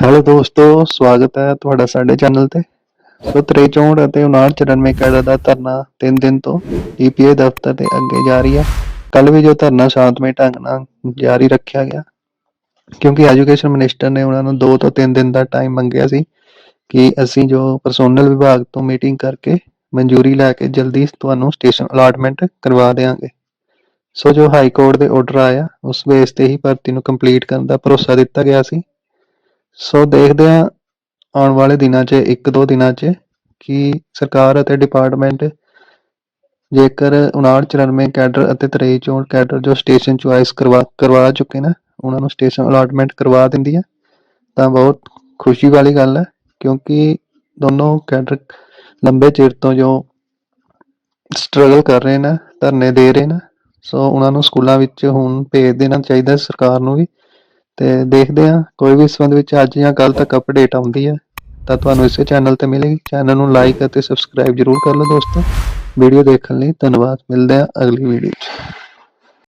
Hello ਦੋਸਤੋ, ਸਵਾਗਤ ਹੈ ਤੁਹਾਡਾ ਸਾਡੇ ਚੈਨਲ ਤੇ। ਸੋ 63 ਅਤੇ 5994 ਕੈਡਰ ਦਾ ਧਰਨਾ 3 ਦਿਨ ਤੋਂ ਈਪੀਏ ਦਫ਼ਤਰ ਦੇ ਅੱਗੇ ਜਾਰੀ ਹੈ। ਕੱਲ ਵੀ ਜੋ ਧਰਨਾ ਸ਼ਾਂਤਮਈ ਢੰਗ ਨਾਲ ਜਾਰੀ ਰੱਖਿਆ ਗਿਆ, ਕਿਉਂਕਿ ਐਜੂਕੇਸ਼ਨ ਮਿਨਿਸਟਰ ਨੇ ਉਹਨਾਂ ਨੂੰ 2 ਤੋਂ 3 ਦਿਨ ਦਾ ਟਾਈਮ ਮੰਗਿਆ ਸੀ ਕਿ ਅਸੀਂ ਜੋ ਪਰਸੋਨਲ ਵਿਭਾਗ ਤੋਂ ਮੀਟਿੰਗ ਕਰਕੇ ਮਨਜ਼ੂਰੀ ਲੈ ਕੇ ਜਲਦੀ ਤੁਹਾਨੂੰ ਸਟੇਸ਼ਨ ਅਲਾਟਮੈਂਟ ਕਰਵਾ ਦੇਵਾਂਗੇ ਸੋ ਜੋ ਹਾਈ ਕੋਰਟ ਦੇ ਆਰਡਰ ਆਇਆ, ਉਸ ਬੇਸ ਤੇ ਹੀ ਭਰਤੀ ਨੂੰ ਕੰਪਲੀਟ ਕਰਨ ਦਾ ਭਰੋਸਾ ਦਿੱਤਾ ਗਿਆ ਸੀ। ਸੋ ਦੇਖਦੇ ਹਾਂ ਆਉਣ ਵਾਲੇ ਦਿਨਾਂ 'ਚ, ਇੱਕ ਦੋ ਦਿਨਾਂ 'ਚ ਕਿ ਸਰਕਾਰ ਅਤੇ ਡਿਪਾਰਟਮੈਂਟ ਜੇਕਰ 59 94 ਕੈਡਰ ਅਤੇ 23 ਚੋਣ ਕੈਡਰ ਜੋ ਸਟੇਸ਼ਨ ਚੁਆਇਸ ਕਰਵਾ ਕਰਵਾ ਚੁੱਕੇ ਨੇ, ਉਹਨਾਂ ਨੂੰ ਸਟੇਸ਼ਨ ਅਲਾਟਮੈਂਟ ਕਰਵਾ ਦਿੰਦੀ ਹੈ, ਤਾਂ ਬਹੁਤ ਖੁਸ਼ੀ ਵਾਲੀ ਗੱਲ ਹੈ, ਕਿਉਂਕਿ ਦੋਨੋਂ ਕੈਡਰ ਲੰਬੇ ਚਿਰ ਤੋਂ ਜੋ ਸਟਰਗਲ ਕਰ ਰਹੇ ਨੇ, ਧਰਨੇ ਦੇ ਰਹੇ ਨੇ ਸੋ ਉਹਨਾਂ ਨੂੰ ਸਕੂਲਾਂ ਵਿੱਚ ਹੁਣ ਭੇਜ ਦੇਣਾ ਚਾਹੀਦਾ ਸਰਕਾਰ ਨੂੰ ਵੀ। ਤੇ ਦੇਖਦੇ ਹਾਂ, ਕੋਈ ਵੀ ਸੰਬੰਧ ਵਿੱਚ ਅੱਜ ਜਾਂ ਕੱਲ ਤੱਕ ਅਪਡੇਟ ਆਉਂਦੀ ਹੈ, ਤਾਂ ਤੁਹਾਨੂੰ ਇਸੇ ਚੈਨਲ ਤੇ ਮਿਲੇਗੀ। ਚੈਨਲ ਨੂੰ ਲਾਈਕ ਅਤੇ ਸਬਸਕ੍ਰਾਈਬ ਜਰੂਰ ਕਰ ਲਓ ਦੋਸਤੋ। ਵੀਡੀਓ ਦੇਖਣ ਲਈ ਧੰਨਵਾਦ, ਮਿਲਦੇ ਹਾਂ ਅਗਲੀ ਵੀਡੀਓ 'ਚ।